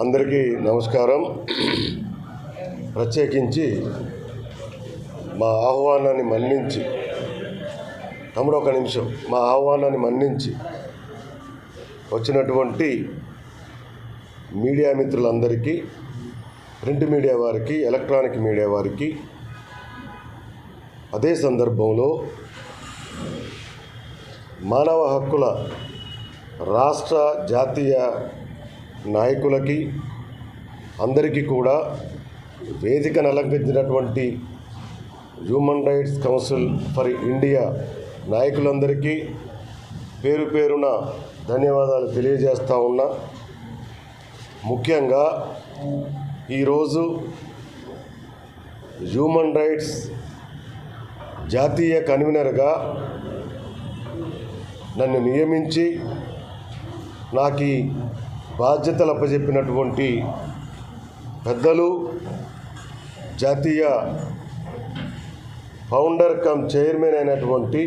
అందరికీ నమస్కారం. ప్రత్యేకించి మా ఆహ్వానాన్ని మన్నించి తమ్ముడు ఒక నిమిషం మా ఆహ్వానాన్ని మన్నించి వచ్చినటువంటి మీడియా మిత్రులందరికీ ప్రింట్ మీడియా వారికి ఎలక్ట్రానిక్ మీడియా వారికి అదే సందర్భంలో మానవ హక్కుల రాష్ట్ర జాతీయ నాయకులకి అందరికీ కూడా వేదికను అలంకరించినటువంటి human rights council for India నాయకులందరికీ పేరు పేరున ధన్యవాదాలు తెలియజేస్తా ఉన్నా. ముఖ్యంగా ఈరోజు హ్యూమన్ రైట్స్ జాతీయ కన్వీనర్గా నన్ను నియమించి నాకు ఈ బాధ్యతలు అప్పచెప్పినటువంటి పెద్దలు జాతీయ ఫౌండర్ కమ్ చైర్మన్ అయినటువంటి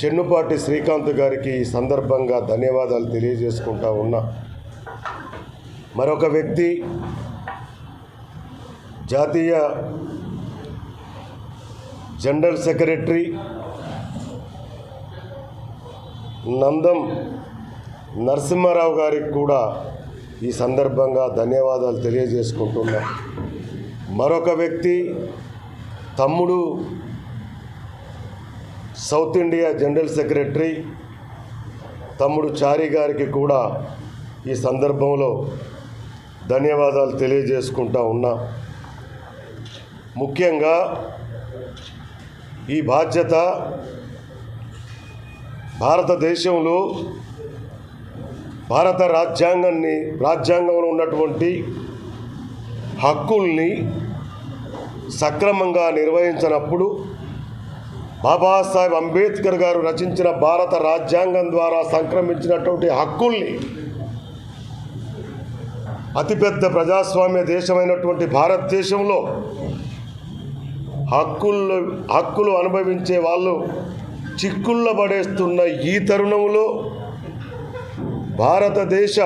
చెన్నుపాటి శ్రీకాంత్ గారికి ఈ సందర్భంగా ధన్యవాదాలు తెలియజేసుకుంటా ఉన్నా. మరొక వ్యక్తి జాతీయ జనరల్ సెక్రటరీ నందం నరసింహారావు గారికి కూడా ఈ సందర్భంగా ధన్యవాదాలు తెలియజేసుకుంటున్నా. మరొక వ్యక్తి తమ్ముడు సౌత్ ఇండియా జనరల్ సెక్రటరీ తమ్ముడు చారి గారికి కూడా ఈ సందర్భంలో ధన్యవాదాలు తెలియజేసుకుంటా ఉన్నా. ముఖ్యంగా ఈ బాధ్యత భారతదేశంలో భారత రాజ్యాంగాన్ని రాజ్యాంగంలో ఉన్నటువంటి హక్కుల్ని సక్రమంగా నిర్వహించినప్పుడు బాబాసాహెబ్ అంబేద్కర్ గారు రచించిన భారత రాజ్యాంగం ద్వారా సంక్రమించినటువంటి హక్కుల్ని అతిపెద్ద ప్రజాస్వామ్య దేశమైనటువంటి భారతదేశంలో హక్కులు హక్కులు అనుభవించే వాళ్ళు చిక్కుళ్ళ పడేస్తున్న ఈ తరుణంలో భారతదేశ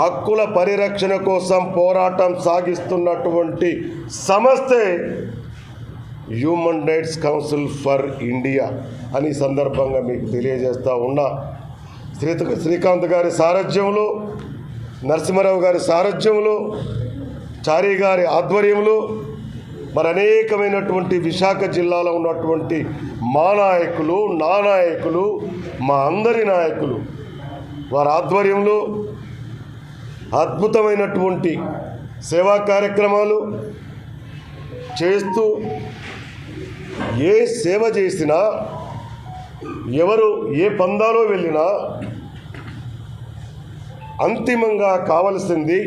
హక్కుల పరిరక్షణ కోసం పోరాటం సాగిస్తున్నటువంటి సంస్థే human rights council for India అని సందర్భంగా మీకు తెలియజేస్తూ ఉన్నా. శ్రీ శ్రీకాంత్ గారి సారథ్యంలో నరసింహారావు గారి సారథ్యంలో చారి గారి ఆధ్వర్యంలో మరి అనేకమైనటువంటి విశాఖ జిల్లాలో ఉన్నటువంటి మా నాయకులు నా నాయకులు మా అందరి నాయకులు వారి ఆధ్వర్యంలో అద్భుతమైనటువంటి సేవా కార్యక్రమాలు చేస్తూ ఏ సేవ చేసినా ఎవరు ఏ పందాలో వెళ్ళినా అంతిమంగా కావలసింది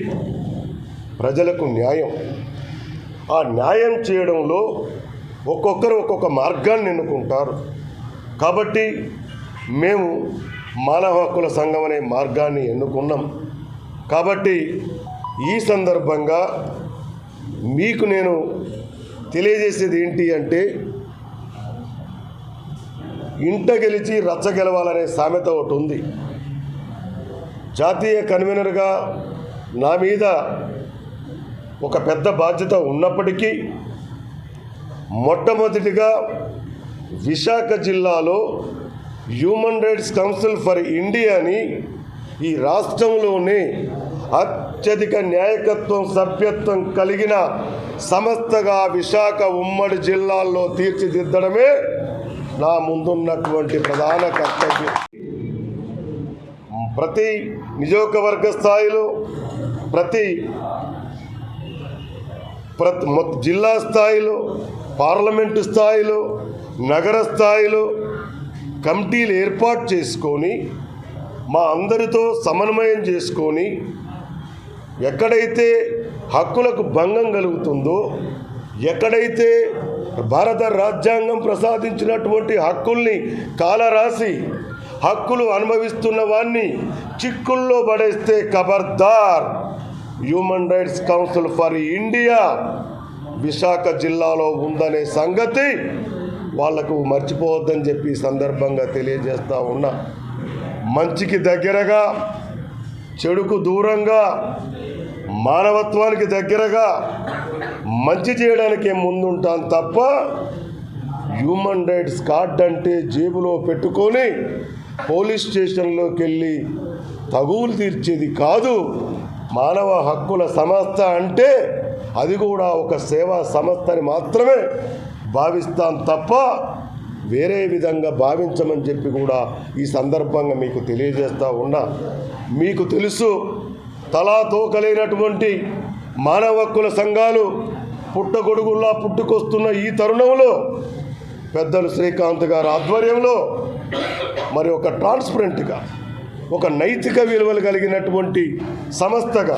ప్రజలకు న్యాయం. ఆ న్యాయం చేయడంలో ఒక్కొక్కరు ఒక్కొక్క మార్గాన్ని ఎన్నుకుంటారు. కాబట్టి మేము మానవ హక్కుల సంఘం అనే మార్గాన్ని ఎన్నుకున్నాం. కాబట్టి ఈ సందర్భంగా మీకు నేను తెలియజేసేది ఏంటి అంటే ఇంట గెలిచి రచ్చ గెలవాలనే సామెత ఒకటి ఉంది. జాతీయ కన్వీనర్గా నా మీద ఒక పెద్ద బాధ్యత ఉన్నప్పటికీ మొట్టమొదటిగా విశాఖ జిల్లాలో హ్యూమన్ రైట్స్ కౌన్సిల్ ఫర్ ఇండియాని ఈ రాష్ట్రంలోనే అత్యధిక న్యాయకత్వం సభ్యత్వం కలిగిన సంస్థగా విశాఖ ఉమ్మడి జిల్లాల్లో తీర్చిదిద్దడమే నా ముందున్నటువంటి ప్రధాన కర్తవ్యం. ప్రతి నియోజకవర్గ స్థాయిలో ప్రతి ప్రతి జిల్లా స్థాయిలో పార్లమెంటు స్థాయిలో నగర స్థాయిలో కమిటీలు ఏర్పాటు చేసుకొని మా అందరితో సమన్వయం చేసుకొని ఎక్కడైతే హక్కులకు భంగం కలుగుతుందో ఎక్కడైతే భారత రాజ్యాంగం ప్రసాదించినటువంటి హక్కుల్ని కాలరాసి హక్కులు అనుభవిస్తున్న వాన్ని చిక్కుల్లో పడేస్తే ఖబర్దార్ human rights council for India Visakha జిల్లాలో ఉందనే సంగతి వాళ్ళకు మర్చిపోవద్దని చెప్పి సందర్భంగా తెలియజేస్తా ఉన్నా. మంచికి దగ్గరగా చెడుకు దూరంగా మానవత్వానికి దగ్గరగా మంచి చేయడానికి ముందుంటాను తప్ప హ్యూమన్ రైట్స్ కార్డ్ అంటే జేబులో పెట్టుకొని పోలీస్ స్టేషన్లోకి వెళ్ళి తగువులు తీర్చేది కాదు. మానవ హక్కుల సంస్థ అంటే అది కూడా ఒక సేవా సంస్థ అని మాత్రమే భావిస్తాం తప్ప వేరే విధంగా భావించమని చెప్పి కూడా ఈ సందర్భంగా మీకు తెలియజేస్తా ఉన్నా. మీకు తెలుసు తలాతోకలేనటువంటి మానవ హక్కుల సంఘాలు పుట్టగొడుగుల్లా పుట్టుకొస్తున్న ఈ తరుణంలో పెద్దలు శ్రీకాంత్ గారి ఆధ్వర్యంలో మరి ఒక ట్రాన్స్పరెంట్గా ఒక నైతిక విలువలు కలిగినటువంటి సంస్థగా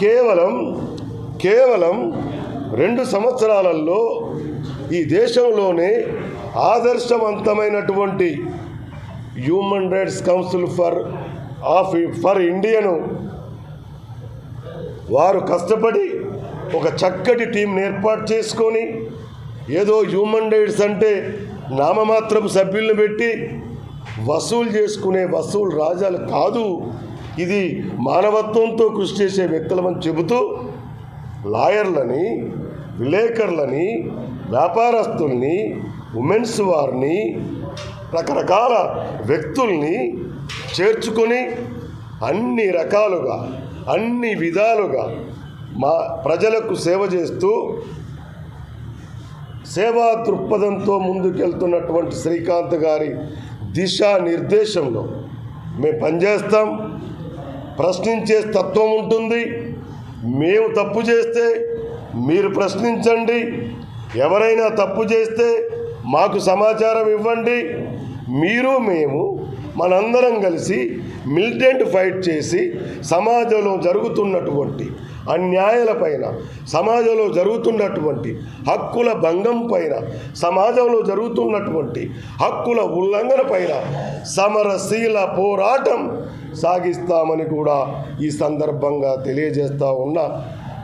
కేవలం కేవలం రెండు సంవత్సరాలలో ఈ దేశంలోనే ఆదర్శవంతమైనటువంటి human rights council for of for Indian వారు కష్టపడి ఒక చక్కటి టీంని ఏర్పాటు చేసుకొని ఏదో హ్యూమన్ రైట్స్ అంటే నామమాత్రపు సభ్యులను పెట్టి వసూలు చేసుకునే వసూలు రాజాలు కాదు. ఇది మానవత్వంతో కృషి చేసే వ్యక్తులమని చెబుతూ లాయర్లని విలేకరులని వ్యాపారస్తుల్ని ఉమెన్స్ వారిని రకరకాల వ్యక్తుల్ని చేర్చుకొని అన్ని రకాలుగా అన్ని విధాలుగా మా ప్రజలకు సేవ చేస్తూ సేవా దృక్పథంతో ముందుకెళ్తున్నటువంటి శ్రీకాంత్ గారి దిశా నిర్దేశంలో మేము పనిచేస్తాం ప్రశ్నించే తత్వం ఉంటుంది మేము తప్పు చేస్తే మీరు ప్రశ్నించండి ఎవరైనా తప్పు చేస్తే మాకు సమాచారం ఇవ్వండి మీరు మేము మనందరం కలిసి మిలిటెంట్ ఫైట్ చేసి సమాజంలో జరుగుతున్నటువంటి అన్యాయాలపైన సమాజంలో జరుగుతున్నటువంటి హక్కుల భంగం పైన సమాజంలో జరుగుతున్నటువంటి హక్కుల ఉల్లంఘన పైన సమరశీల పోరాటం సాగిస్తామని కూడా ఈ సందర్భంగా తెలియజేస్తూ ఉన్నా.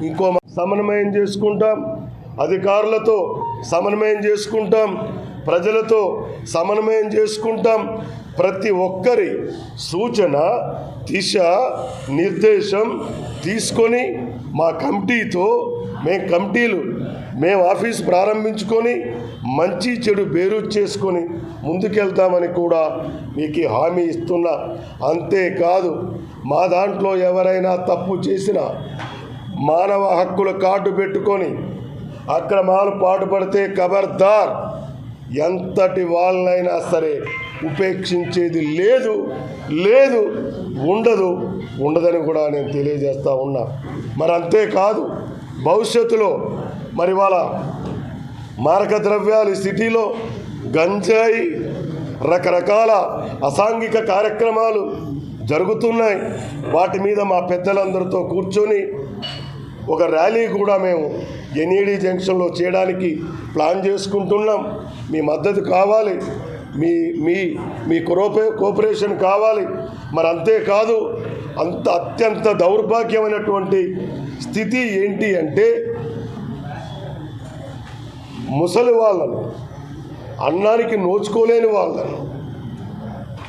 ఇంకో సమన్వయం చేసుకుంటాం అధికారులతో సమన్వయం చేసుకుంటాం ప్రజలతో సమన్వయం చేసుకుంటాం. ప్రతి ఒక్కరి సూచన దిశ నిర్దేశం తీసుకొని మా కమిటీతో మేము కమిటీలు మేము ఆఫీస్ ప్రారంభించుకొని మంచి చెడు బేరు చేసుకొని ముందుకెళ్తామని కూడా మీకు హామీ ఇస్తున్నా. అంతేకాదు మా దాంట్లో ఎవరైనా తప్పు చేసినా మానవ హక్కుల కార్డు పెట్టుకొని అక్రమాలు పాటుపడితే ఖబర్దార్. ఎంతటి వాళ్ళనైనా సరే ఉపేక్షించేది లేదు. లేదు ఉండదు. ఉండదని కూడా నేను తెలియజేస్తూ ఉన్నా. మరి అంతేకాదు భవిష్యత్తులో మరి వాళ్ళ మారక ద్రవ్యాలు సిటీలో గంజాయి రకరకాల అసాంఘిక కార్యక్రమాలు జరుగుతున్నాయి. వాటి మీద మా పెద్దలందరితో కూర్చొని ఒక ర్యాలీ కూడా మేము ఎన్ఈడి జంక్షన్లో చేయడానికి ప్లాన్ చేసుకుంటున్నాం. మీ మద్దతు కావాలి. మీ మీ మీ కోపే కోఆపరేషన్ కావాలి. మరి అంతేకాదు అంత అత్యంత దౌర్భాగ్యమైనటువంటి స్థితి ఏంటి అంటే ముసలి వాళ్ళను అన్నానికి నోచుకోలేని వాళ్ళను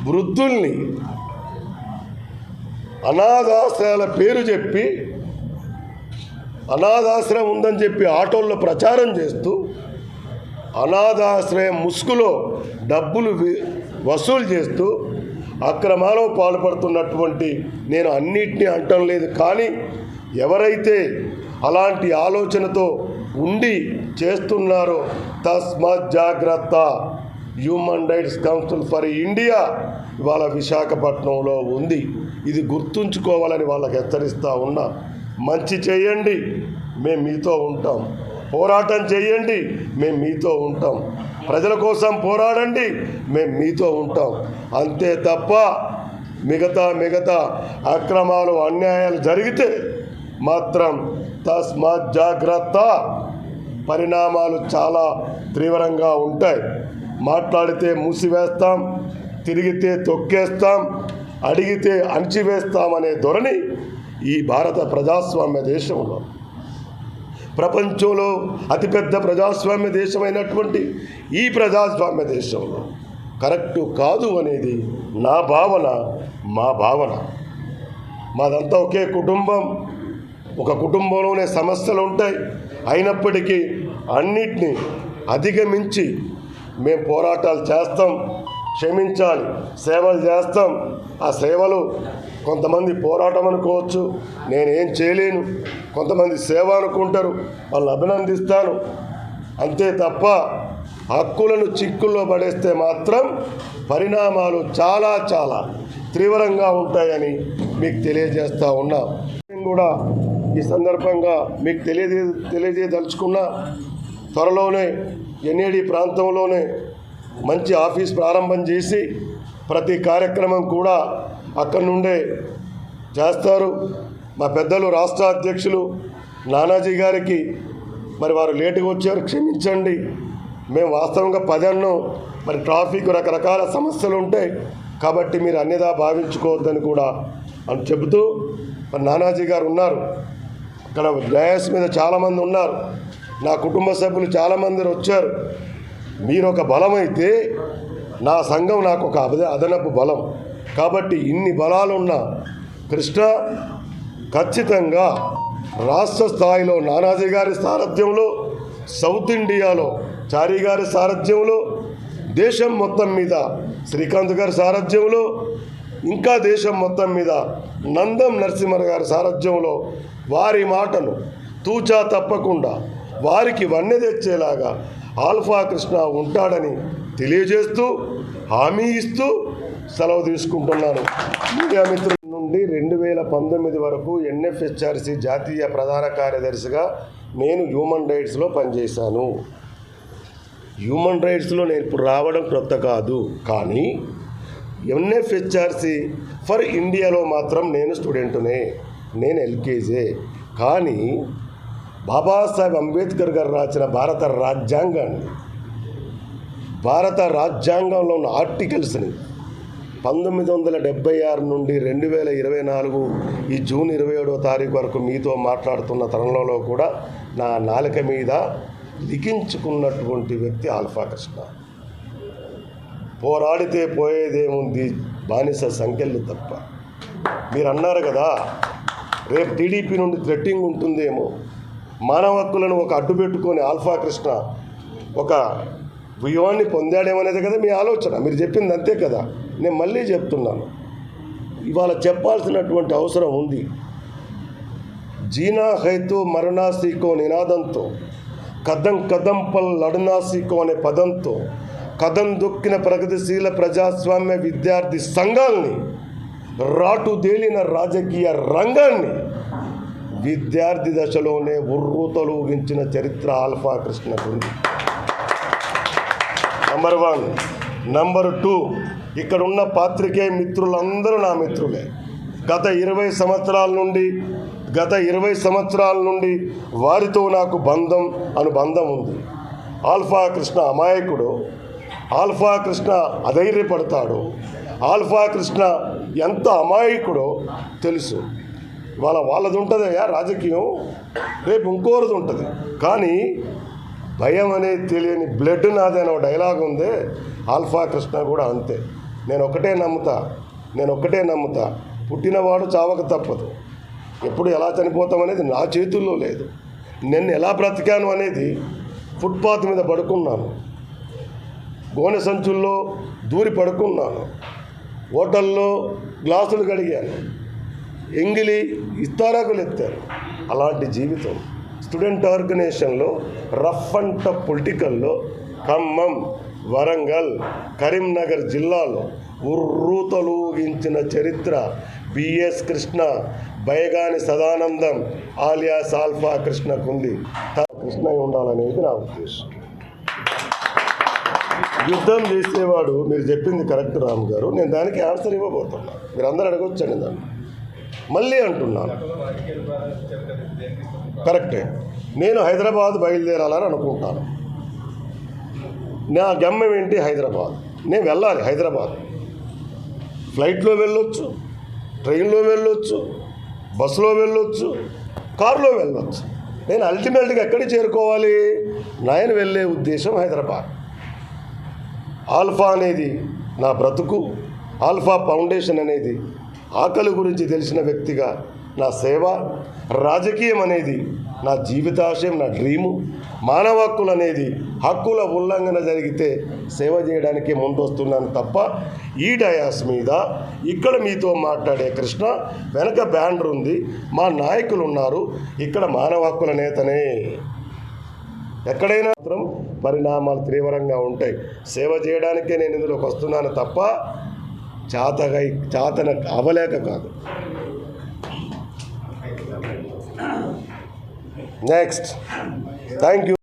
వృద్ధుల్ని అనాథాశ్రయాల పేరు చెప్పి అనాథాశ్రయం ఉందని చెప్పి ఆటోల్లో ప్రచారం చేస్తూ అనాథాశ్రయం ముసుగులో డబ్బులు వసూలు చేస్తూ అక్రమాలో పాల్పడుతున్నటువంటి నేను అన్నిటినీ అంటం లేదు. కానీ ఎవరైతే అలాంటి ఆలోచనతో ఉండి చేస్తున్నారో తస్మాత్ జాగ్రత్త. Human rights council for India ఇవాళ విశాఖపట్నంలో ఉంది. ఇది గుర్తుంచుకోవాలని వాళ్ళకి హెచ్చరిస్తూ ఉన్నా. మంచి చేయండి. మేము మీతో ఉంటాం. పోరాటం చేయండి. మేము మీతో ఉంటాం. ప్రజల కోసం పోరాడండి. మేము మీతో ఉంటాం. అంతే తప్ప మిగతా మిగతా అక్రమాలు అన్యాయాలు జరిగితే మాత్రం తస్మాత్ జాగ్రత్త. పరిణామాలు చాలా తీవ్రంగా ఉంటాయి. మాట్లాడితే మూసివేస్తాం తిరిగితే తొక్కేస్తాం అడిగితే అణిచివేస్తామనే ధోరణి ఈ భారత ప్రజాస్వామ్య దేశంలో. ప్రపంచంలో అతిపెద్ద ప్రజాస్వామ్య దేశమైనటువంటి ఈ ప్రజాస్వామ్య దేశంలో కరెక్టు కాదు అనేది నా భావన మా భావన. మాదంతా ఒకే కుటుంబం. ఒక కుటుంబంలోనే సమస్యలు ఉంటాయి. అయినప్పటికీ అన్నిటినీ అధిగమించి మేము పోరాటాలు చేస్తాం. క్షమించాలి. సేవలు చేస్తాం. ఆ సేవలు కొంతమంది పోరాటం అనుకోవచ్చు. నేనేం చేయలేను. కొంతమంది సేవ అనుకుంటారు. వాళ్ళు అభినందిస్తాను. అంతే తప్ప హక్కులను చిక్కుల్లో పడేస్తే మాత్రం పరిణామాలు చాలా చాలా తీవ్రంగా ఉంటాయని మీకు తెలియజేస్తూ ఉన్నా. నేను కూడా ఈ సందర్భంగా మీకు తెలియజే తెలియజేయదలుచుకున్న. త్వరలోనే ఎన్ఏడి ప్రాంతంలోనే మంచి ఆఫీస్ ప్రారంభం చేసి ప్రతి కార్యక్రమం కూడా అక్కడి నుండే చేస్తారు. మా పెద్దలు రాష్ట్ర అధ్యక్షులు నానాజీ గారికి మరి వారు లేటుగా వచ్చారు క్షమించండి. మేము వాస్తవంగా పదన్ను మరి ట్రాఫిక్ రకరకాల సమస్యలు ఉంటాయి కాబట్టి మీరు అన్నిదా భావించుకోవద్దని కూడా అని చెబుతూ మరి నానాజీ గారు ఉన్నారు. అక్కడ డయాస్ మీద చాలామంది ఉన్నారు. నా కుటుంబ సభ్యులు చాలామంది వచ్చారు. మీరు ఒక బలమైతే నా సంఘం నాకు ఒక అదనపు బలం. కాబట్టి ఇన్ని బలాలున్న కృష్ణ ఖచ్చితంగా రాష్ట్ర స్థాయిలో నానాజీ గారి సారథ్యంలో సౌత్ ఇండియాలో చారీ గారి సారథ్యంలో దేశం మొత్తం మీద శ్రీకాంత్ గారి సారథ్యంలో ఇంకా దేశం మొత్తం మీద నందం నరసింహ గారి సారథ్యంలో వారి మాటను తూచా తప్పకుండా వారికి వన్నె తెచ్చేలాగా ఆల్ఫా కృష్ణ ఉంటాడని తెలియజేస్తూ హామీ ఇస్తూ సెలవు తీసుకుంటున్నాను. మీడియా మిత్రుల నుండి రెండు వేల పంతొమ్మిది వరకు ఎన్ఎఫ్హెచ్ఆర్సి జాతీయ ప్రధాన కార్యదర్శిగా నేను హ్యూమన్ రైట్స్లో పనిచేశాను. హ్యూమన్ రైట్స్లో నేను ఇప్పుడు రావడం క్రొత్త కాదు. కానీ ఎన్ఎఫ్హెచ్ఆర్సి ఫర్ ఇండియాలో మాత్రం నేను స్టూడెంట్నే. నేను ఎల్కేజే. కానీ బాబాసాహెబ్ అంబేద్కర్ గారు రాసిన భారత రాజ్యాంగాన్ని భారత రాజ్యాంగంలో ఉన్న ఆర్టికల్స్ని పంతొమ్మిది వందల డెబ్బై ఆరు నుండి రెండు వేల ఇరవై నాలుగు ఈ జూన్ ఇరవై ఏడో తారీఖు వరకు మీతో మాట్లాడుతున్న తరుణంలో కూడా నా నాలుక మీద లిఖించుకున్నటువంటి వ్యక్తి ఆల్ఫా కృష్ణ. పోరాడితే పోయేదేముంది బానిస సంఖ్యలు తప్ప. మీరు అన్నారు కదా రేపు టీడీపీ నుండి థ్రెట్టింగ్ ఉంటుందేమో. మానవ హక్కులను ఒక అడ్డు పెట్టుకొని ఆల్ఫా కృష్ణ ఒక వ్యూహాన్ని పొందాడేమనేది కదా మీ ఆలోచన. మీరు చెప్పింది అంతే కదా. నేను మళ్ళీ చెప్తున్నాను. ఇవాళ చెప్పాల్సినటువంటి అవసరం ఉంది. జీనా హైతో మరణాసీకో నినాదంతో కదం కదం పల్ లడనాసీకో అనే పదంతో కథం దొక్కిన ప్రగతిశీల ప్రజాస్వామ్య విద్యార్థి సంఘాల్ని రాటుదేలిన రాజకీయ రంగాన్ని విద్యార్థి దశలోనే ఉర్రూతలూగించిన చరిత్ర ఆల్ఫా కృష్ణకుంది నంబర్ వన్ నంబర్ టూ ఇక్కడ ఉన్న పాత్రికేయ మిత్రులందరూ నా మిత్రులే. గత ఇరవై సంవత్సరాల నుండి గత ఇరవై సంవత్సరాల నుండి వారితో నాకు బంధం అనుబంధం ఉంది. ఆల్ఫా కృష్ణ అమాయకుడు. ఆల్ఫా కృష్ణ అధైర్యపడతాడు. ఆల్ఫా కృష్ణ ఎంత అమాయకుడో తెలుసు. వాళ్ళ వాళ్ళది ఉంటుందయ్యా రాజకీయం. రేపు ఇంకోరిది ఉంటుంది. కానీ భయం అనేది తెలియని బ్లడ్ నాది అనే ఒక డైలాగ్ ఉంది. ఆల్ఫా కృష్ణ కూడా అంతే. నేను ఒకటే నమ్ముతా నేను ఒకటే నమ్ముతా. పుట్టినవాడు చావక తప్పదు. ఎప్పుడు ఎలా చనిపోతాం అనేది నా చేతుల్లో లేదు. నేను ఎలా బ్రతికాను అనేది ఫుట్పాత్ మీద పడుకున్నాను. గోనె సంచుల్లో దూరి పడుకున్నాను. హోటల్లో గ్లాసులు కడిగాను. ఎంగిలి ఇస్తారాకులు ఎత్తారు. అలాంటి జీవితం స్టూడెంట్ ఆర్గనైజేషన్లో రఫ్ అండ్ టఫ్ పొలిటికల్లో ఖమ్మం వరంగల్ కరీంనగర్ జిల్లాలో ఉర్రూతలూగించిన చరిత్ర BS Krishna Bayagani Sadanandam alias Alpha కృష్ణకుంది. Krishna ఉండాలనేది నా ఉద్దేశం. యుద్ధం చేసేవాడు మీరు చెప్పింది కరెక్ట్ రామ్ గారు. నేను దానికి ఆన్సర్ ఇవ్వబోతున్నా. మీరు అందరూ అడగొచ్చండి దాన్ని. మళ్ళీ అంటున్నాను. కరెక్టే. నేను హైదరాబాద్ బయలుదేరాలని అనుకుంటాను. నా గమ్యం ఏంటి? హైదరాబాద్. నేను వెళ్ళాలి హైదరాబాద్. ఫ్లైట్లో వెళ్ళొచ్చు ట్రైన్లో వెళ్ళొచ్చు బస్సులో వెళ్ళొచ్చు కారులో వెళ్ళొచ్చు. నేను అల్టిమేట్గా ఎక్కడికి చేరుకోవాలి? నేను వెళ్ళే ఉద్దేశం హైదరాబాద్. ఆల్ఫా అనేది నా బ్రతుకు. ఆల్ఫా ఫౌండేషన్ అనేది ఆకలి గురించి తెలిసిన వ్యక్తిగా నా సేవ రాజకీయం అనేది నా జీవితాశయం నా డ్రీము. మానవ హక్కులు అనేది హక్కుల ఉల్లంఘన జరిగితే సేవ చేయడానికి ముందొస్తున్నాను తప్ప ఈ డయాస్ మీద ఇక్కడ మీతో మాట్లాడే కృష్ణ వెనక బ్యాండర్ ఉంది. మా నాయకులు ఉన్నారు. ఇక్కడ మానవ హక్కుల నేతనే. ఎక్కడైనా మాత్రం పరిణామాలు తీవ్రంగా ఉంటాయి. సేవ చేయడానికే నేను ఇందులోకి వస్తున్నాను తప్ప చాతగా చాతన అవలేక కాదు నెక్స్ట్ థ్యాంక్ యూ